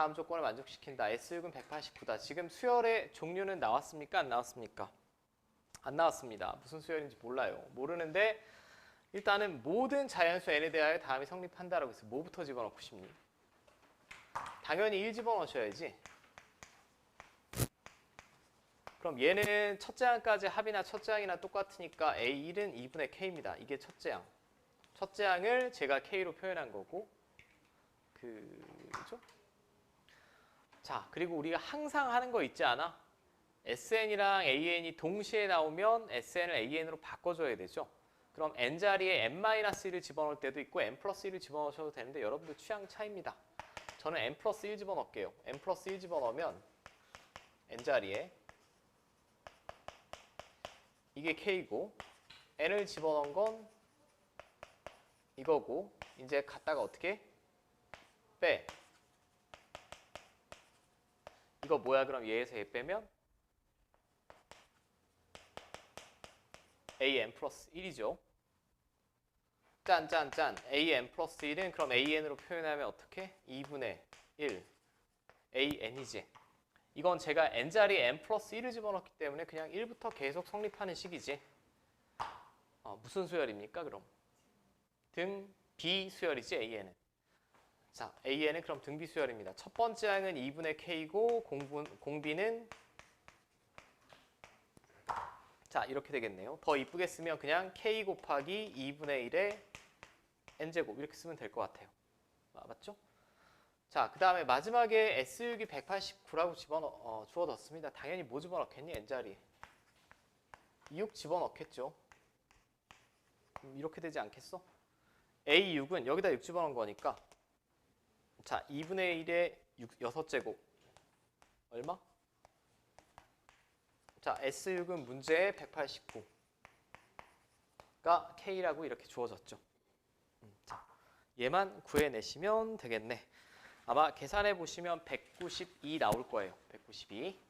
다음 조건을 만족시킨다. S6은 189다. 지금 수열의 종류는 나왔습니까? 안 나왔습니까? 안 나왔습니다. 무슨 수열인지 몰라요. 모르는데 일단은 모든 자연수 n에 대하여 다음이 성립한다라고 했어요. 뭐부터 집어넣고 싶니? 당연히 1 집어넣으셔야지. 그럼 얘는 첫째 항까지 합이나 첫째 항이나 똑같으니까 A1은 2분의 K입니다. 이게 첫째 항. 첫째 항을 제가 K로 표현한 거고 그죠? 자, 그리고 우리가 항상 하는 거 있지 않아? SN이랑 AN이 동시에 나오면 SN을 AN으로 바꿔줘야 되죠. 그럼 n 자리에 n-1을 집어넣을 때도 있고 n 플러스 1을 집어넣으셔도 되는데 여러분들 취향 차이입니다. 저는 n 플러스 1 집어넣을게요. n 플러스 1 집어넣으면 n 자리에 이게 k고 n을 집어넣은 건 이거고 이제 갖다가 어떻게 빼 이거 뭐야? 그럼 얘에서 얘 빼면? An 플러스 1이죠. 짠짠짠. An 플러스 1은 그럼 an으로 표현하면 어떻게? 2분의 1 an이지 이건 제가 n자리에 n 플러스 1을 집어넣기 때문에 그냥 1부터 계속 성립하는 식이지. 어, 무슨 수열입니까 그럼? 등 B 수열이지 AN은. 자, AN은 그럼 등비 수열입니다. 첫 번째 항은 2분의 K고 공분, 공비는 자, 이렇게 되겠네요. 더 이쁘게 쓰면 그냥 K 곱하기 2분의 1의 N제곱 이렇게 쓰면 될 것 같아요. 아, 맞죠? 자, 그 다음에 마지막에 S6이 189라고 집어넣, 어, 주어졌습니다. 당연히 뭐 집어넣겠니? N자리에. 6 집어넣겠죠. 음, 이렇게 되지 않겠어? A6은 여기다 6 집어넣은 거니까 자 2분의 1의 6, 6제곱. 얼마? 자 S6은 문제의 189가 K라고 이렇게 주어졌죠. 음, 자 얘만 구해내시면 되겠네. 아마 계산해 보시면 192 나올 거예요. 192